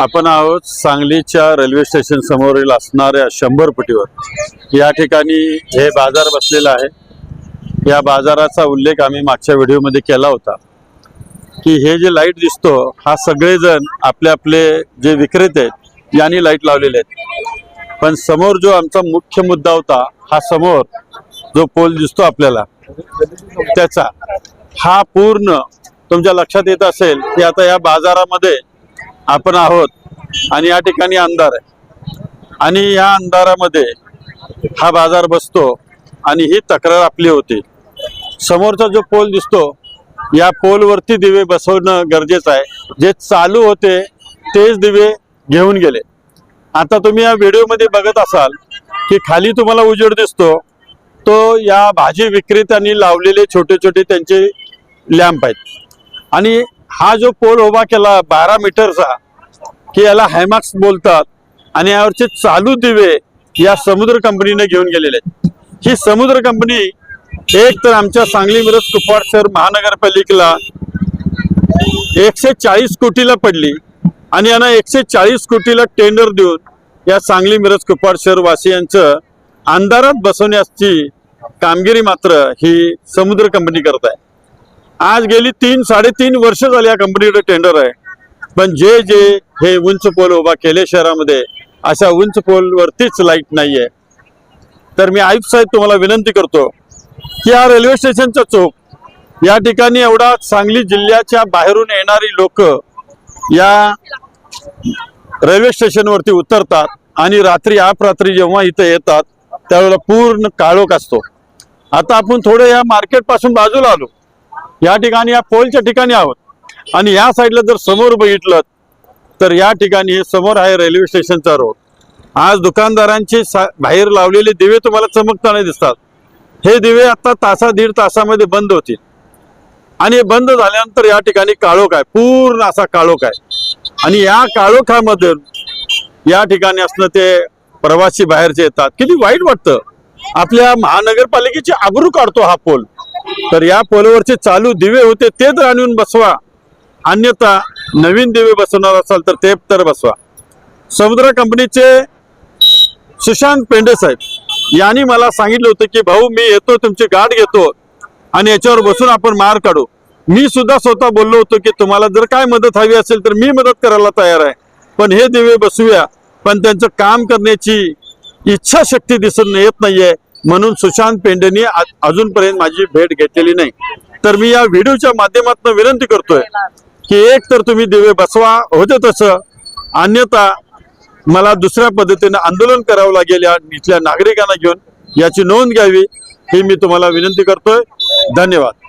आपण आहोत सांगलीच्या रेल्वे स्टेशन समोरील असणाऱ्या शंभर फुटीवर या ठिकाणी हे बाजार बसलेला आहे. या बाजाराचा उल्लेख आम्ही मागच्या व्हिडिओमध्ये केला होता. की हे जे लाइट दिसतो हा सगळेजण आपले आपले जे विक्रेते आहेत यांनी लाइट लावलेले आहेत. पण समोर जो आमचा मुख्य मुद्दा होता हा समोर जो पोल दिसतो आपल्याला त्याचा हा पूर्ण तुमच्या लक्षात येत असेल की आता या बाजारामध्ये आपण आहोत आणि या ठिकाणी अंधार आहे. आणि या अंधारामध्ये हा बाजार बसतो आणि ही तक्रार आपली होती. समोरचा जो पोल दिसतो या पोलवरती दिवे बसवणं गरजेचं आहे. जे चालू होते तेच दिवे घेऊन गेले. आता तुम्ही या व्हिडिओमध्ये बघत असाल की खाली तुम्हाला उजेड दिसतो तो या भाजी विक्रेत्यांनी लावलेले छोटे छोटे त्यांचे लॅम्प आहेत. आणि हा जो पोल उभा केला बारा मीटरचा की याला हायमॅक्स बोलतात आणि यावरचे चालू दिवे या समुद्र कंपनीने घेऊन गेलेले आहेत. ही समुद्र कंपनी एक तर आमच्या सांगली मिरज कुपवाड शहर महानगरपालिकेला एकशे चाळीस कोटीला पडली आणि यांना एकशे चाळीस कोटीला टेंडर देऊन या सांगली मिरज कुपवाड शहर वासियांचं अंधारात बसवण्याची कामगिरी मात्र ही समुद्र कंपनी करत आहे. आज गेली तीन साडेतीन वर्ष झाली या कंपनीकडे टेंडर आहे. पण जे जे हे उंच पोल उभा केले शहरामध्ये अशा उंच पोलवरतीच लाइट नाहीये. तर मी आयुक्त साहेब तुम्हाला विनंती करतो की हा रेल्वे स्टेशनचा चौक या ठिकाणी एवढा सांगली जिल्ह्याच्या बाहेरून येणारी लोक या रेल्वे स्टेशनवरती उतरतात आणि रात्री अपरात्री जेव्हा इथं येतात त्यावेळेला पूर्ण काळोख असतो. आता आपण थोडं या मार्केटपासून बाजूला आलो. या ठिकाणी या पोलच्या ठिकाणी आहोत. आणि या साईडला जर समोर बघितलं तर या ठिकाणी हे समोर आहे रेल्वे स्टेशनचा रोड. आज दुकानदारांचे सा- बाहेर लावलेले दिवे तुम्हाला चमकताना दिसतात. हे दिवे आता तासा दीड तासामध्ये बंद होतील. आणि हे बंद झाल्यानंतर या ठिकाणी काळोख आहे पूर्ण असा काळोख आहे. आणि या काळोखामध्ये या ठिकाणी असणं ते प्रवासी बाहेरचे येतात. किती वाईट वाटतं. आपल्या महानगरपालिकेची आबरू काढतो हा पोल. तर या पोलवरचे चालू दिवे होते तेच आणून बसवा. अन्यथा नवीन दिवे बसवणार असाल तर ते तर बसवा. समुद्र कंपनीचे सुशांत पेंडे साहेब यांनी मला सांगितलं होतं की भाऊ मी येतो तुमची गाठ घेतो आणि याच्यावर बसून आपण मार काढू. मी सुद्धा स्वतः बोललो होतो की तुम्हाला जर काय मदत हवी असेल तर मी मदत करायला तयार आहे. पण हे दिवे बसूया. पण त्यांचं काम करण्याची इच्छाशक्ती दिसून येत नाहीये. म्हणून सुशांत पेंडेनी अजूनपर्यंत माझी भेट घेतलेली नाही. तर मी या व्हिडिओच्या माध्यमातून विनंती करतोय की एक तर तुम्ही दिवे बसवा होते तसं. अन्यथा मला दुसऱ्या पद्धतीने आंदोलन करावं लागेल या इथल्या नागरिकांना घेऊन. याची नोंद घ्यावी ही मी तुम्हाला विनंती करतोय. धन्यवाद.